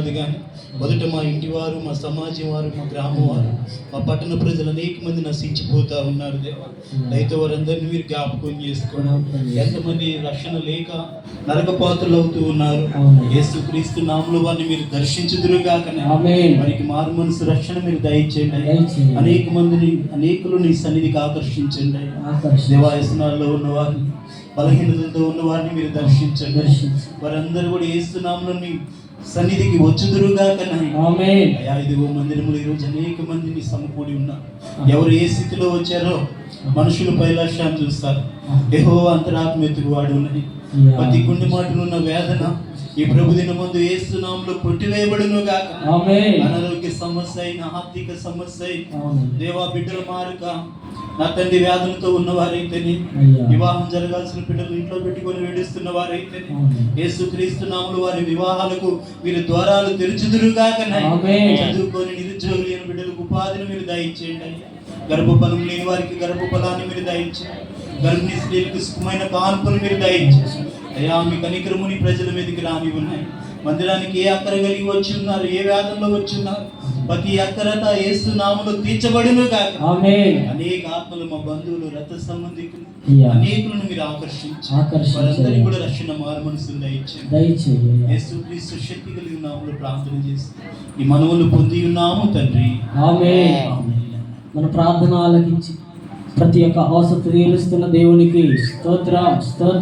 కాదు కానీ మొదట మా ఇంటి వారు మా సమాజం వారు మా గ్రామం వారు మా పట్టణ ప్రజలు అనేక మంది నశించిపోతా ఉన్నారు దేవా. అయితే వారందరినీ మీరు జ్ఞాపకం చేసుకోండి. ఎంతమంది రక్షణ లేక నరకపాత్రలు అవుతూ ఉన్నారు. యేసు క్రీస్తు నామములో వారిని మీరు దర్శించుదురుగాకనే ఆమేన్. వారికి మారు మనసు రక్షణ మీరు దయచేయండి. అనేక మందిని అనేకులు నీ సన్నిధికి ఆకర్షించండి. దేవాయసనాల్లో ఉన్న వారిని బలహీనతలతో ఉన్న వారిని మీరు దర్శించండి. వారందరూ కూడా ఏస్తున్నాములో నీ సన్నిధికి వచ్చుదురుగా ఆమేన్. అయ్యా ఇదిగో మందిరములు ఈరోజు అనేక మందిని సమకూడి ఉన్నారు ఎవరు ఏ స్థితిలో వచ్చారో మనుషులు పైలాశాన్ని చూస్తారు. ఏహో అంతరాత్మ ఎత్తుకువాడు ఉన్నది. ప్రతి గుండె మాటనున్న వేదన ఈ ప్రభు దిన ముందు ఏస్తున్నాంలో కొట్టివేయబడును గాక అనారోగ్య సమస్య అయిన ఆర్థిక సమస్య దేవా బిడ్డల మారుక. నా తండ్రి వ్యాధులతో ఉన్నవారైతేనే అయ్యా. వివాహం జరగాల్సిన బిడ్డలు ఇంట్లో పెట్టుకొని వేడిస్తున్న వారైతేనే. యేసుక్రీస్తు నామములు వారి వివాహాలకు మీరు ద్వారాలు తెరుచుదురుగాక. చదువుకొని నిరుద్యోగులు లేని బిడ్డలకు ఉపాధిని మీరు దయచేయండి అయ్యా గర్భఫలం లేని వారికి గర్భఫలాన్ని మీరు దయచేయండి గర్భిణీ స్త్రీలకు సుఖమైన కాన్పును మీరు దయచేయండి అయ్యా మీ కనికరముని ప్రజల మీదకి రాని ఉన్నాయి మందిరానికి ఏ అక్కర కలిగి వచ్చి ఉన్నారు ఏ వ్యాధంలో వచ్చి ఉన్నారు ప్రతి అక్కరత ఏసు నామములో తీర్చబడును ఆమేన్ అనేక ఆత్మలు మా బంధువులు రక్త సంబంధికులు. అనేకులను మీరు ఆకర్షించి. వారందరికీ కూడా రక్షణ మారు మనసులు దయచేయండి దయచేయి యేసుక్రీస్తు శక్తి కలిగిన నామములో ప్రార్థన చేసి ఈ మనవులు పొంది ఉన్నాము తండ్రి. మన ప్రార్థన ఆలకించి ప్రతి ఒక్క అవసరం తీరుస్తున్న దేవునికి స్తోత్రం స్తోత్రం